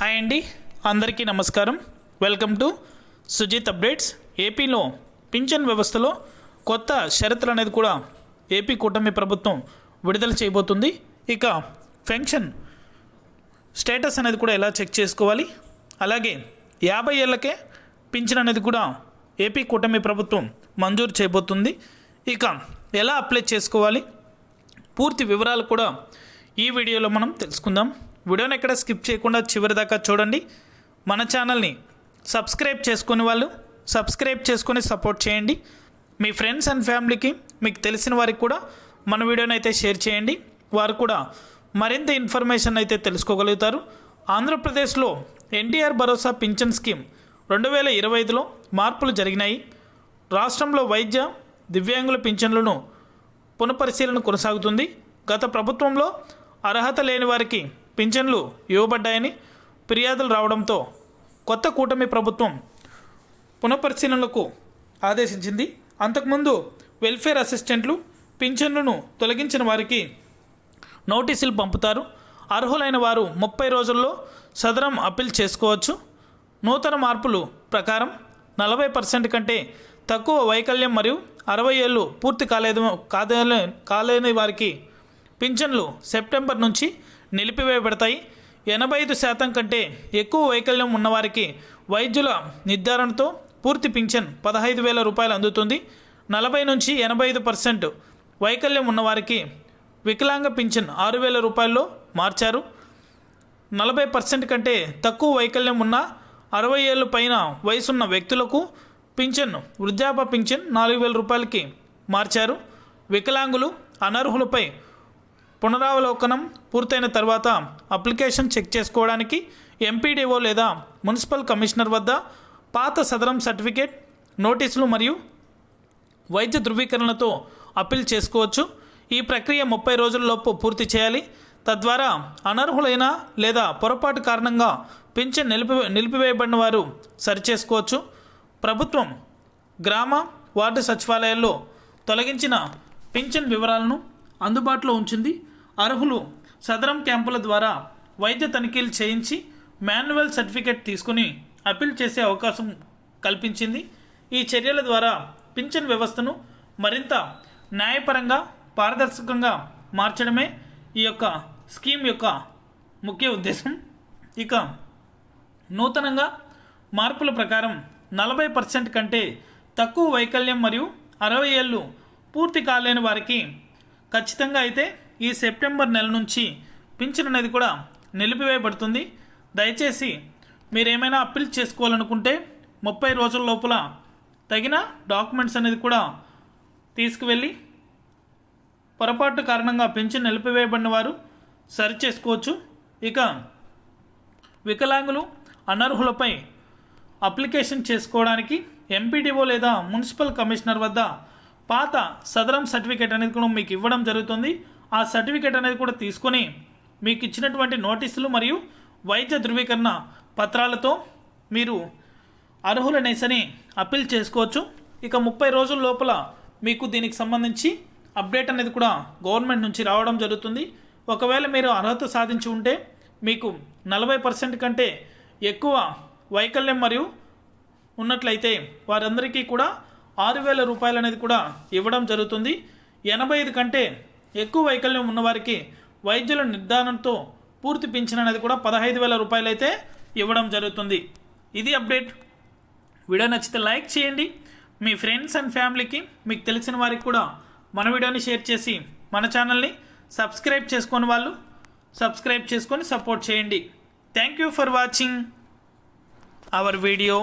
Hi అండి. అందరికీ నమస్కారం. Welcome to Sujith updates. ఏపీలో పింఛన్ వ్యవస్థలో కొత్త షరతులు అనేది కూడా ఏపీ కూటమి ప్రభుత్వం విడుదల చేయబోతుంది. ఇక పెన్షన్ స్టేటస్ అనేది కూడా ఎలా చెక్ చేసుకోవాలి? అలాగే యాభై ఏళ్ళకే పింఛన్ అనేది కూడా ఏపీ కూటమి ప్రభుత్వం మంజూరు చేయబోతుంది. ఇక ఎలా అప్లై చేసుకోవాలి? పూర్తి వివరాలు కూడా ఈ వీడియోలో మనం తెలుసుకుందాం. వీడియోని ఎక్కడ స్కిప్ చేయకుండా చివరి దాకా చూడండి. మన ఛానల్ని సబ్స్క్రైబ్ చేసుకునే వాళ్ళు సబ్స్క్రైబ్ చేసుకొని సపోర్ట్ చేయండి. మీ ఫ్రెండ్స్ అండ్ ఫ్యామిలీకి మీకు తెలిసిన వారికి కూడా మన వీడియోని అయితే షేర్ చేయండి. వారు కూడా మరింత ఇన్ఫర్మేషన్ అయితే తెలుసుకోగలుగుతారు. ఆంధ్రప్రదేశ్లో ఎన్టీఆర్ భరోసా పింఛన్ స్కీమ్ రెండు వేల ఇరవై ఐదులో మార్పులు జరిగినాయి. రాష్ట్రంలో వైద్య దివ్యాంగుల పింఛన్లను పునఃపరిశీలన కొనసాగుతుంది. గత ప్రభుత్వంలో అర్హత లేని వారికి పింఛన్లు ఇవ్వబడ్డాయని ఫిర్యాదులు రావడంతో కొత్త కూటమి ప్రభుత్వం పునఃపరిశీలనలకు ఆదేశించింది. అంతకుముందు వెల్ఫేర్ అసిస్టెంట్లు పింఛన్లను తొలగించిన వారికి నోటీసులు పంపుతారు. అర్హులైన వారు ముప్పై రోజుల్లో సదరం అప్పీల్ చేసుకోవచ్చు. నూతన మార్పులు ప్రకారం నలభై పర్సెంట్ కంటే తక్కువ వైకల్యం మరియు అరవై ఏళ్ళు పూర్తి కాలేదు కాదే కాలేని వారికి పింఛన్లు సెప్టెంబర్ నుంచి నిలిపివేయబడతాయి. ఎనభై ఐదు శాతం కంటే ఎక్కువ వైకల్యం ఉన్నవారికి వైద్యుల నిర్ధారణతో పూర్తి పింఛన్ పదహైదు వేల రూపాయలు అందుతుంది. నలభై నుంచి ఎనభై ఐదు పర్సెంట్ వైకల్యం ఉన్నవారికి వికలాంగ పింఛన్ ఆరు వేల రూపాయల్లో మార్చారు. నలభై పర్సెంట్ కంటే తక్కువ వైకల్యం ఉన్న అరవై ఏళ్ళు పైన వయసున్న వ్యక్తులకు పింఛన్ వృద్ధాప్య పింఛన్ నాలుగు వేల రూపాయలకి మార్చారు. వికలాంగులు అనర్హులపై పునరావలోకనం పూర్తయిన తర్వాత అప్లికేషన్ చెక్ చేసుకోవడానికి ఎంపీడీఓ లేదా మున్సిపల్ కమిషనర్ వద్ద పాత సదరం సర్టిఫికేట్ నోటీసులు మరియు వైద్య ధృవీకరణతో అప్పీల్ చేసుకోవచ్చు. ఈ ప్రక్రియ ముప్పై రోజుల్లోపు పూర్తి చేయాలి. తద్వారా అనర్హులైన లేదా పొరపాటు కారణంగా పింఛన్ నిలిపి నిలిపివేయబడిన వారు సరిచేసుకోవచ్చు. ప్రభుత్వం గ్రామ వార్డు సచివాలయాల్లో తొలగించిన పింఛన్ వివరాలను అందుబాటులో ఉంచింది. అర్హులు సదరం క్యాంపుల ద్వారా వైద్య తనిఖీలు చేయించి మాన్యువల్ సర్టిఫికేట్ తీసుకుని అప్పీల్ చేసే అవకాశం కల్పించింది. ఈ చర్యల ద్వారా పింఛన్ వ్యవస్థను మరింత న్యాయపరంగా పారదర్శకంగా మార్చడమే ఈ యొక్క స్కీమ్ యొక్క ముఖ్య ఉద్దేశం. ఇక నూతనంగా మార్పుల ప్రకారం నలభై పర్సెంట్ కంటే తక్కువ వైకల్యం మరియు అరవై ఏళ్ళు పూర్తి కాలేని వారికి ఖచ్చితంగా అయితే ఈ సెప్టెంబర్ నెల నుంచి పింఛన్ అనేది కూడా నిలిపివేయబడుతుంది. దయచేసి మీరు ఏమైనా అప్పీల్ చేసుకోవాలనుకుంటే ముప్పై రోజుల లోపల తగిన డాక్యుమెంట్స్ అనేది కూడా తీసుకువెళ్ళి పొరపాటు కారణంగా పింఛన్ నిలిపివేయబడిన వారు సరి చేసుకోవచ్చు. ఇక వికలాంగులు అనర్హులపై అప్లికేషన్ చేసుకోవడానికి ఎంపీడీఓ లేదా మున్సిపల్ కమిషనర్ వద్ద పాత సదరం సర్టిఫికేట్ అనేది కూడా మీకు ఇవ్వడం జరుగుతుంది. ఆ సర్టిఫికేట్ అనేది కూడా తీసుకొని మీకు ఇచ్చినటువంటి నోటీసులు మరియు వైద్య ధృవీకరణ పత్రాలతో మీరు అర్హులనేసని అప్పీల్ చేసుకోవచ్చు. ఇక ముప్పై రోజుల లోపల మీకు దీనికి సంబంధించి అప్డేట్ అనేది కూడా గవర్నమెంట్ నుంచి రావడం జరుగుతుంది. ఒకవేళ మీరు అర్హత సాధించి ఉంటే మీకు నలభై పర్సెంట్ కంటే ఎక్కువ వైకల్యం మరియు ఉన్నట్లయితే వారందరికీ కూడా ఆరు వేల రూపాయలు అనేది కూడా ఇవ్వడం జరుగుతుంది. ఎనభై ఐదు కంటే ఎక్కువ వైకల్యం ఉన్నవారికి వైద్యుల నిర్ధారణతో పూర్తి పింఛన్ అనేది కూడా పదహైదు వేల రూపాయలు అయితే ఇవ్వడం జరుగుతుంది. ఇది అప్డేట్. వీడియో నచ్చితే లైక్ చేయండి. మీ ఫ్రెండ్స్ అండ్ ఫ్యామిలీకి మీకు తెలిసిన వారికి కూడా మన వీడియోని షేర్ చేసి మన ఛానల్ని సబ్స్క్రైబ్ చేసుకొని వాళ్ళు సబ్స్క్రైబ్ చేసుకొని సపోర్ట్ చేయండి. Thank you for watching our video.